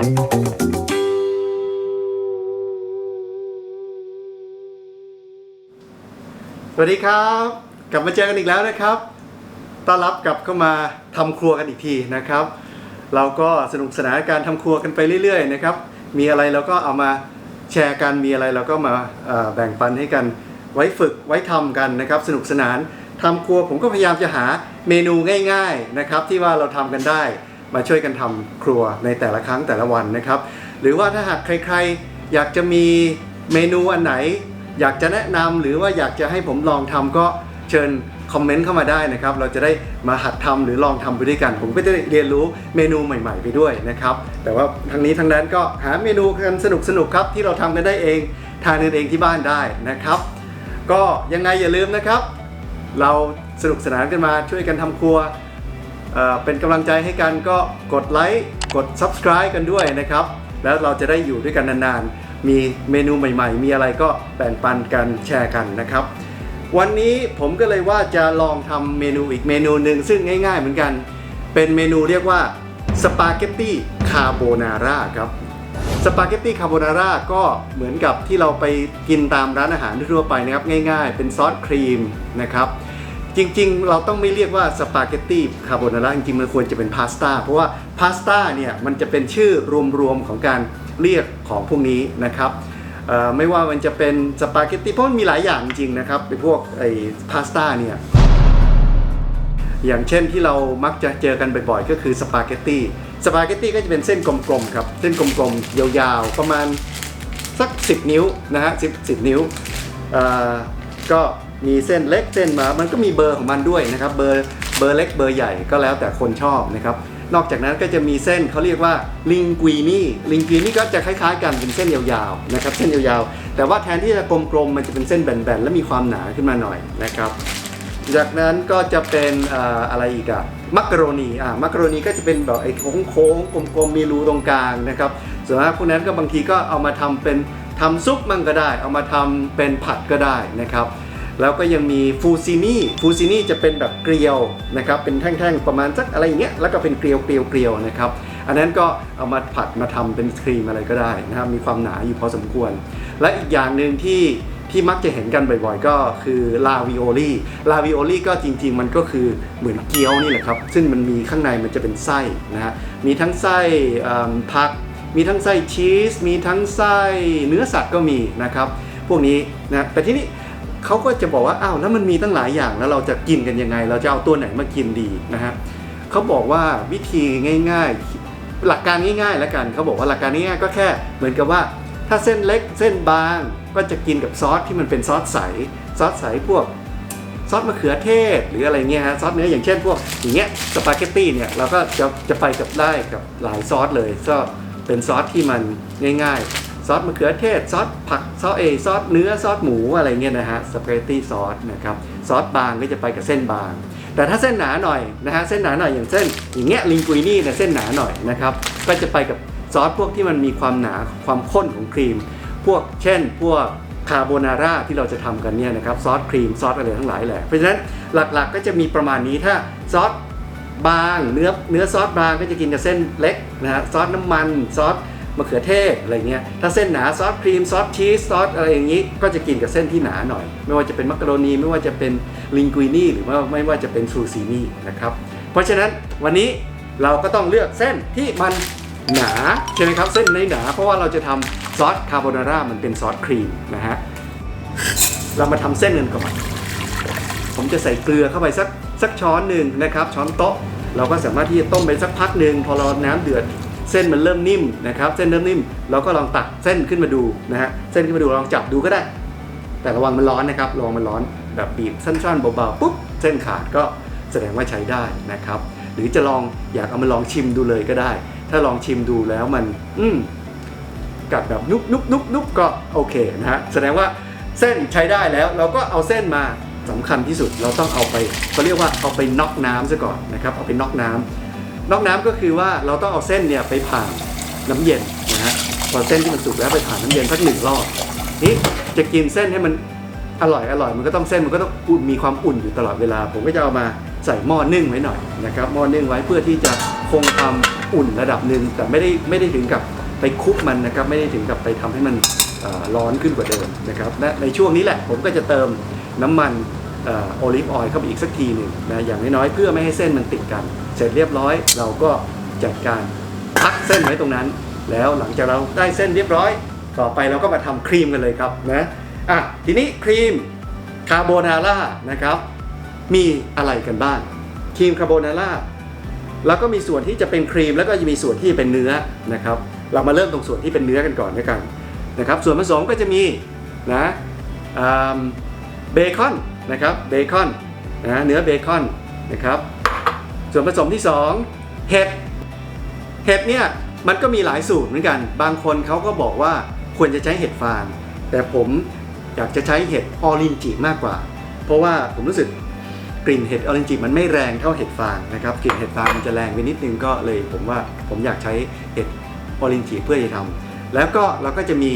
สวัสดีครับ กลับมาเจอกันอีกแล้วนะครับต้อนรับกลับเข้ามาทำครัวกันอีกทีนะครับ เราก็สนุกสนานการทำครัวกันไปเรื่อยๆนะครับ มีอะไรเราก็เอามาแชร์กัน มีอะไรเราก็มาแบ่งปันให้กัน ไว้ฝึกไว้ทำกันนะครับ สนุกสนานทำครัวผมก็พยายามจะหาเมนูง่าย ๆนะครับ ที่ว่าเราทำกันได้ มาช่วยกันทำครัวในแต่ละครั้งแต่ละวันนะครับ หรือว่าถ้าหากใครๆ อยากจะมีเมนูอันไหน อยากจะแนะนำหรือว่าอยากจะให้ผมลองทำก็เชิญคอมเมนต์เข้ามาได้นะครับ เราจะได้มาหัดทำหรือลองทำไปด้วยกัน ผมก็จะได้เรียนรู้เมนูใหม่ ๆ ไปด้วยนะครับ แต่ว่าทั้งนี้ทั้งนั้นก็หาเมนูกันสนุกๆครับ ที่เราทำกันได้เองทานกันเองที่บ้านได้นะครับ ก็ยังไงอย่าลืมนะครับ เราสนุกสนานกันมาช่วยกันทำครัว เป็นกำลังใจให้กันก็กดไลค์กด subscribe กันด้วยนะครับ แล้วเราจะได้อยู่ด้วยกันนานๆ มีเมนูใหม่ๆ มีอะไรก็แบ่งปันกันแชร์กันนะครับ วันนี้ผมก็เลยว่าจะลองทำเมนูอีกเมนูหนึ่งซึ่งง่าย ๆ เหมือนกัน เป็นเมนูเรียกว่าสปาเกตตี้คาโบนาร่าครับสปาเกตตี้คาโบนาร่าก็เหมือนกับที่เราไปกินตามร้านอาหารทั่วไปนะครับ ง่ายๆ เป็นซอสครีมนะครับ จริงๆ เราต้องไม่เรียกว่าสปาเกตตี้คาโบนาร่าจริงๆ มันควรจะเป็นพาสต้าเพราะว่าพาสต้าเนี่ยมันจะเป็นชื่อรวมๆของการเรียกของพวกนี้นะครับไม่ว่ามันจะเป็นสปาเกตตี้เพราะมันมีหลายอย่างจริงๆนะครับไอพวกไอ้พาสต้าเนี่ยอย่างเช่นที่เรามักจะเจอกันบ่อยๆ ก็คือสปาเกตตี้สปาเกตตี้ก็จะเป็นเส้นกลมๆครับเส้นกลมๆยาวๆประมาณสัก 10 นิ้วนะฮะ10 10นิ้วก็ มีเส้นเล็กเส้นมา มันก็มีเบอร์ของมันด้วยนะครับ เบอร์เบอร์เล็กเบอร์ใหญ่ก็แล้วแต่คนชอบนะครับ นอกจากนั้นก็จะมีเส้นเขาเรียกว่าลิงกุนี่ ลิงกุนี่ก็จะคล้ายๆกันเป็นเส้นยาวๆนะครับ เส้นยาวๆ แต่ว่าแทนที่จะกลมๆ มันจะเป็นเส้นแบนๆ และมีความหนาขึ้นมาหน่อยนะครับ จากนั้นก็จะเป็นอะไรอีกอะมักกะโรนีอ่ามักกะโรนีก็จะเป็นแบบไอ้โค้งๆ กลมๆ มีรูตรงกลางนะครับ ส่วนมากพวกนั้นก็บางทีก็เอามาทำเป็นทำซุปมั่งก็ได้ เอามาทำเป็นผัดก็ได้นะครับ แล้วก็ยังมีฟูซินี่ฟูซินี่จะเป็นแบบเกลียวนะครับเป็นแท่งๆประมาณสักอะไรอย่างเงี้ยแล้วก็เป็นเกลียวเกลียวเกลียวๆนะครับอันนั้นก็เอามาผัดมาทำเป็นครีมอะไรก็ได้นะครับมีความหนาอยู่พอสมควร และอีกอย่างหนึ่งที่ที่มักจะเห็นกันบ่อยๆ ก็คือลาวิโอลี่ลาวิโอลี่ก็จริงๆ มันก็คือเหมือนเกี๊ยวนี่แหละครับ ซึ่งมันมีข้างในมันจะเป็นไส้นะฮะ มีทั้งไส้ผัก มีทั้งไส้ชีส มีทั้งไส้เนื้อสัตว์ก็มีนะครับ พวกนี้นะ แต่ที่นี้ เขาก็จะบอกว่าอ้าวแล้วมันมีตั้งหลายอย่างแล้วเราจะกินกันยังไง เราจะเอาตัวไหนมากินดีนะฮะเขาบอกว่าวิธีง่าย ๆ หลักการง่ายๆแล้วกันเขาบอกว่าหลักการง่ายๆก็แค่เหมือนกับว่าถ้าเส้นเล็กเส้นบางก็จะกินกับซอสที่มันเป็นซอสใสซอสใสพวกซอสมะเขือเทศ หรืออะไรเงี้ยฮะซอสเนื้ออย่างเช่นพวกอย่างเงี้ยสปาเกตตี้เนี่ยเราก็จะจะไปกับได้กับหลายซอสเลยก็เป็นซอสที่มันง่าย ๆ ซอสมะเขือเทศ ซอสผักซอสเอซอสเนื้อซอสหมูอะไรเงี้ยนะฮะสปาเกตตี้ซอสนะครับซอสบางก็จะไปกับเส้นบาง แต่ถ้าเส้นหนาหน่อยนะฮะเส้นหนาหน่อยอย่างเส้น อย่างเงี้ยลิงกุยนี่เนี่ยเส้นหนาหน่อยนะครับก็จะไปกับซอสพวกที่มันมีความหนาความข้นของครีม พวกเช่น พวกคาโบนาร่าที่เราจะทำกันเนี่ยนะครับซอสครีมซอสอะไรทั้งหลายแหละเพราะฉะนั้นหลักๆก็จะมีประมาณนี้ถ้าซอสบางเนื้อเนื้อซอสบางก็จะกินกับเส้นเล็กนะฮะซอสน้ำมันซอส มะเขือเทศอะไรเงี้ยถ้าเส้นหนาซอสครีมซอสชีสซอสอะไรอย่างนี้ ก็จะกินกับเส้นที่หนาหน่อย ไม่ว่าจะเป็นมักกะโรนีไม่ว่าจะเป็นลิงกุ i นี่หรือว่าไม่ว่าจะเป็นซูซินี่นะครับเพราะฉะนั้นวันนี้เราก็ต้องเลือกเส้นที่มันหนาใช่ไหมครับเส้นในหนาเพราะว่าเราจะทำซอสคาโบนาร่ามันเป็นซอสครีมนะฮะเรามาทำเส้นกันก่อน ผมจะใส่เกลือเข้าไปสักสักช้อนหนึ่งนะครับ ช้อนโต๊ะ เราก็สามารถที่จะต้มไปสักพักหนึ่งพอเราน้ำเดือด เส้นมันเริ่มนิ่มนะครับเส้นเริ่มนิ่มเราก็ลองตักเส้นขึ้นมาดูนะฮะเส้นขึ้นมาดูลองจับดูก็ได้ แต่ระวังมันร้อนนะครับระวังมันร้อนแบบบีบสั้นๆเบาๆปุ๊บเส้นขาดก็แสดงว่าใช้ได้นะครับ หรือจะลองอยากเอามาลองชิมดูเลยก็ได้ ถ้าลองชิมดูแล้วมัน อืมกัดแบบนุบนุบนุบนุบก็โอเคนะฮะแสดงว่าเส้นใช้ได้แล้ว เราก็เอาเส้นมาสำคัญที่สุดเราต้องเอาไปเขาเรียกว่าเอาไปน็อกน้ำซะก่อนนะครับเอาไปน็อกน้ำ นอกน้ำก็คือว่าเราต้องเอาเส้นเนี่ยไปผ่านน้ำเย็นนะฮะพอเส้นที่มันสุกแล้วไปผ่านน้ำเย็นสักหนึ่งรอบนี่จะกินเส้นให้มันอร่อยอร่อยมันก็ต้องเส้นมันก็ต้องมีความอุ่นอยู่ตลอดเวลา ผมก็จะเอามาใส่หม้อนึ่งไว้หน่อยนะครับหม้อนึ่งไว้เพื่อที่จะคงความอุ่นระดับหนึ่งแต่ไม่ได้ไม่ได้ถึงกับไปคุกมันนะครับไม่ได้ถึงกับไปทำให้มันร้อนขึ้นกว่าเดิมนะครับและในช่วงนี้แหละผมก็จะเติมน้ำมันโอลิฟออยล์เข้าไปอีกสักทีหนึ่งนะอย่างน้อยๆเพื่อไม่ให้เส้นมันติดกัน สร็จเรียบร้อย เราก็จัดการพักเส้นไว้ตรงนั้น แล้วหลังจากเราได้เส้นเรียบร้อย ต่อไปเราก็มาทำครีมกันเลยครับนะอะทีนี้ครีมคาโบนาร่านะครับ มีอะไรกันบ้างครีมคาโบนาร่าแล้วก็มีส่วนที่จะเป็นครีมแล้วก็จะมีส่วนที่เป็นเนื้อนะครับ เรามาเริ่มตรงส่วนที่เป็นเนื้อกันก่อนด้วยกันนะครับ ส่วนผสมก็จะมีนะเบคอนนะครับเบคอนนะเนื้อเบคอนนะครับ ส่วนผสมที่ 2 เห็ด เห็ดเนี่ยมันก็มีหลายสูตรเหมือนกัน บางคนเขาก็บอกว่าควรจะใช้เห็ดฟาง แต่ผมอยากจะใช้เห็ดออรินจิมากกว่า เพราะว่าผมรู้สึกกลิ่นเห็ดออรินจิมันไม่แรงเท่าเห็ดฟางนะครับ กลิ่นเห็ดฟางมันจะแรงไปนิดนึงก็เลย ผมว่าผมอยากใช้เห็ดออรินจิเพื่อจะทำแล้วก็เราก็จะมี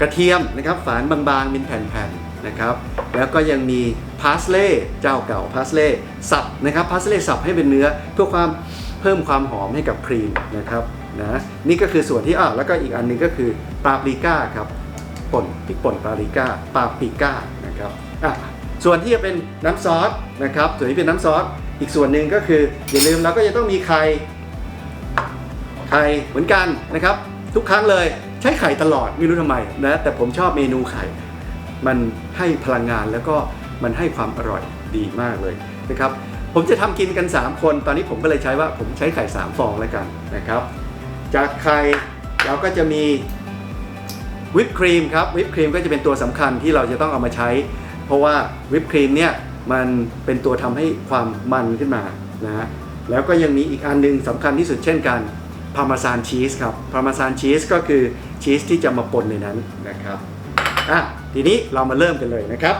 กระเทียมนะครับฝานบางๆเป็นแผ่นๆ นะครับ แล้วก็ยังมีพาสเล่เจ้าเก่าพาสเล่สับนะครับพาสเล่สับให้เป็นเนื้อเพื่อความเพิ่มความหอมให้กับครีมนะครับนะนี่ก็คือส่วนที่อะแล้วก็อีกอันหนึงก็คือปาปริก้าครับป่นพริกป่นปาปริก้าปาปริก้านะครับอะส่วนที่จะเป็นน้ำซอสนะครับส่วนที่เป็นน้ำซอสอีกส่วนหนึ่งก็คืออย่าลืมเราก็จะต้องมีไข่ไข่เหมือนกันนะครับ ทุกครั้งเลยใช้ไข่ตลอดไม่รู้ทำไมนะแต่ผมชอบเมนูไข่ มันให้พลังงานแล้วก็มันให้ความอร่อยดีมากเลยนะครับ ผมจะทำกินกัน 3 คน ตอนนี้ผมก็เลยใช้ว่าผมใช้ไข่ 3 ฟองแล้วกันนะครับ จากไข่เราก็จะมีวิปครีมครับวิปครีมก็จะเป็นตัวสำคัญที่เราจะต้องเอามาใช้ เพราะว่าวิปครีมเนี่ยมันเป็นตัวทำให้ความมันขึ้นมานะ แล้วก็ยังมีอีกอันหนึงสำคัญที่สุดเช่นกันพาร์มาซานชีสครับพาร์มาซานชีสก็คือชีสที่จะมาปนในนั้นนะครับ อะทีนี้เรามาเริ่มกันเลยนะครับ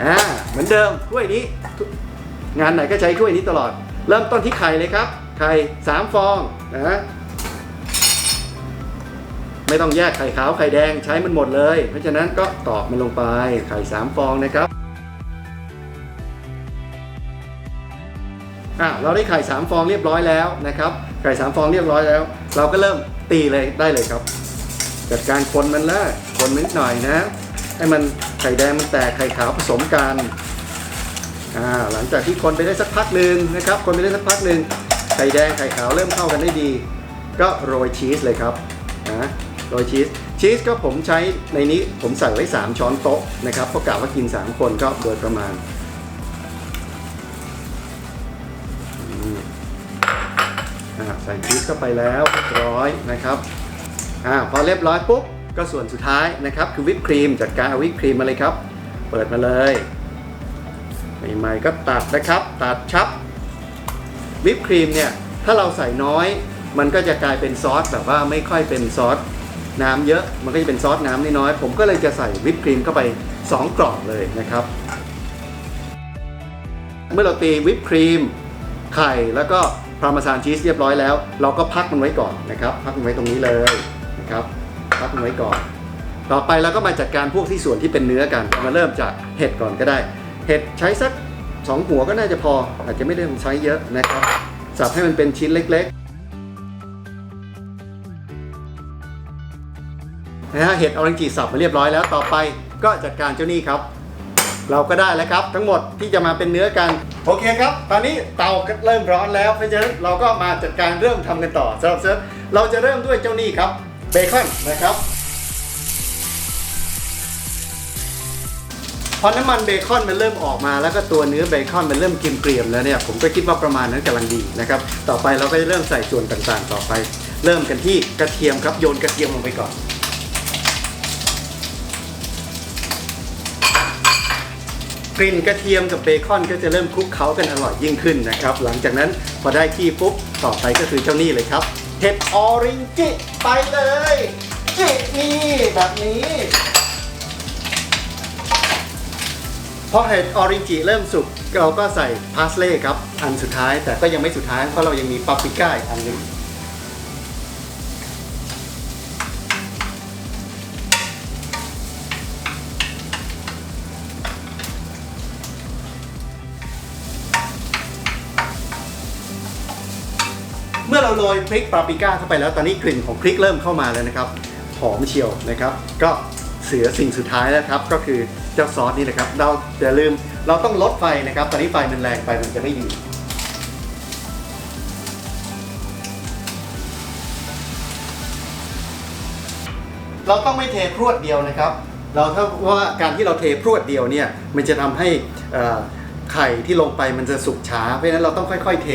อ่าเหมือนเดิมถ้วยนี้ งานไหนก็ใช้ถ้วยนี้ตลอด เริ่มต้นที่ไข่เลยครับ ไข่3ฟองนะไม่ต้องแยกไข่ขาวไข่แดงใช้มันหมดเลย เพราะฉะนั้นก็ตอกมันลงไปไข่3ฟองนะครับอะเราได้ไข่3ฟองเรียบร้อยแล้วนะครับ ไข่3ฟองเรียบร้อยแล้ว เราก็เริ่มตีเลยได้เลยครับ จัดการคนมันแล้ว คนนิดหน่อยนะ ให้มันไข่แดงมันแตกไข่ขาวผสมกันอ่าหลังจากที่คนไปได้สักพักหนึ่งนะครับ คนไปได้สักพักหนึ่งไข่แดงไข่ขาวเริ่มเข้ากันได้ดี ก็โรยชีสเลยครับนะโรยชีสชีสก็ผมใช้ในนี้ผมใส่ไว้ 3 ช้อนโต๊ะนะครับเพราะกะว่ากิน 3 คนก็โดยประมาณใส่ชีสเข้าไปแล้วเรียบร้อยนะครับอ่าพอเรียบร้อยปุ๊บ ก็ส่วนสุดท้ายนะครับคือวิปครีมจัดการเอาวิปครีมมาเลยครับ เปิดมาเลยใหม่ๆก็ตัดนะครับ ตัดชับวิปครีมเนี่ยถ้าเราใส่น้อย มันก็จะกลายเป็นซอสแบบว่าไม่ค่อยเป็นซอสน้ำเยอะ มันก็จะเป็นซอสน้ำน้อยๆผมก็เลยจะใส่วิปครีมเข้าไป 2 กล่องเลยนะครับ เมื่อเราตีวิปครีมไข่แล้วก็พาร์เมซานชีสเรียบร้อยแล้ว เราก็พักมันไว้ก่อนนะครับ พักมันไว้ตรงนี้เลยนะครับ พักมันไว้ก่อน ต่อไปเราก็มาจัดการพวกที่ส่วนที่เป็นเนื้อกันมาเริ่มจากเห็ดก่อนก็ได้ เห็ดใช้สัก2หัวก็น่าจะพอ อาจจะไม่ได้ต้องใช้เยอะนะครับ สับให้มันเป็นชิ้นเล็กๆนะฮะเห็ดออรินจิสับมาเรียบร้อยแล้วต่อไปก็จัดการเจ้านี่ครับ เราก็ได้แล้วครับ ทั้งหมดที่จะมาเป็นเนื้อกัน โอเคครับ ตอนนี้เตาก็เริ่มร้อนแล้วเพราะฉะนั้นเราก็มาจัดการเริ่มทำกันต่อสำหรับเซิร์ฟเราจะเริ่มด้วยเจ้านี่ครับ เบคอนนะครับพอน้ำมันเบคอนมันเริ่มออกมา แล้วก็ตัวเนื้อเบคอนมันเริ่มเกรียมๆแล้วเนี่ยผมก็คิดว่าประมาณนั้นกำลังดีนะครับต่อไปเราก็จะเริ่มใส่ส่วนต่างๆ ต่อไป เริ่มกันที่กระเทียมครับโยนกระเทียมลงไปก่อนกลิ่นกระเทียมกับเบคอนก็จะเริ่มคลุกเคล้ากันอร่อยยิ่งขึ้นนะครับ หลังจากนั้นพอได้ที่ปุ๊บต่อไปก็คือเจ้านี่เลยครับ เห็ดออรินจิไปเลย จินี่แบบนี้ พอเห็ดออรินจิเริ่มสุกเราก็ใส่พาสเล่ครับ อันสุดท้ายแต่ก็ยังไม่สุดท้ายเพราะเรายังมีปาปริก้าอีกอันหนึง เราโรยพริกปาปริก้าเข้าไปแล้วตอนนี้กลิ่นของพริกเริ่มเข้ามาแล้วนะครับหอมเชียวนะครับ ก็เสือสิ่งสุดท้ายแล้วครับ ก็คือเจ้าซอสนี่นะครับ เราอย่าลืมเราต้องลดไฟนะครับ ตอนนี้ไฟมันแรงไปมันจะไม่ดีเราต้องไม่เทพรวดเดียวนะครับ เราถ้าว่าการที่เราเทพรวดเดียวเนี่ยมันจะทำให้ไข่ที่ลงไปมันจะสุกช้า เพราะฉะนั้นเราต้องค่อย ๆ เท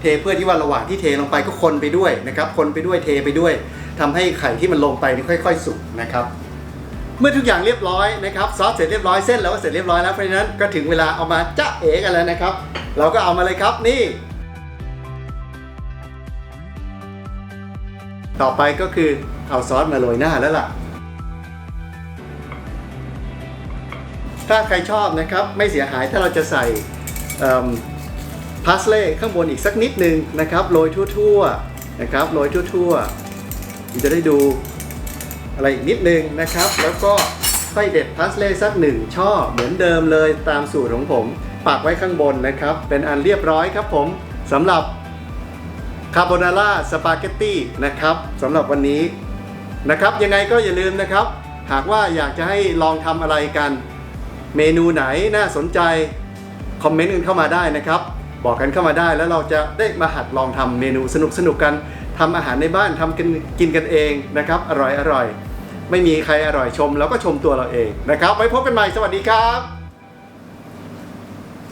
เทเพื่อที่ว่าระหว่างที่เทลงไปก็คนไปด้วยนะครับคนไปด้วยเทไปด้วยทำให้ไข่ที่มันลงไปนี่ค่อย ๆ สุกนะครับ เมื่อทุกอย่างเรียบร้อยนะครับซอสเสร็จเรียบร้อยเส้นเราก็เสร็จเรียบร้อยแล้วเพราะฉะนั้นก็ถึงเวลาเอามาจ้าเอ๋กันแล้วนะครับ เราก็เอามาเลยครับนี่ ต่อไปก็คือเอาซอสมาโรยหน้าแล้วล่ะถ้าใครชอบนะครับไม่เสียหายถ้าเราจะใส่ พาสเล่ข้างบนอีกสักนิดนึงนะครับโรยทั่วๆนะครับโรยทั่วๆจะได้ดูอะไรอีกนิดนึงนะครับ แล้วก็ค่อยเด็ดพาสเล่สักหนึ่งช่อเหมือนเดิมเลยตามสูตรของผมปักไว้ข้างบนนะครับ เป็นอันเรียบร้อยครับผมสำหรับคาโบนาร่าสปาเกตตี้นะครับสำหรับวันนี้นะครับ ยังไงก็อย่าลืมนะครับ หากว่าอยากจะให้ลองทำอะไรกัน เมนูไหนน่าสนใจ คอมเมนต์กันเข้ามาได้นะครับ บอกกันเข้ามาได้ แล้วเราจะได้มาหัดลองทำเมนูสนุกสนุกกันทำอาหารในบ้านทำกันกินกันเองนะครับ อร่อยอร่อย ไม่มีใครอร่อยชม แล้วก็ชมตัวเราเองนะครับไว้พบกันใหม่สวัสดีครับ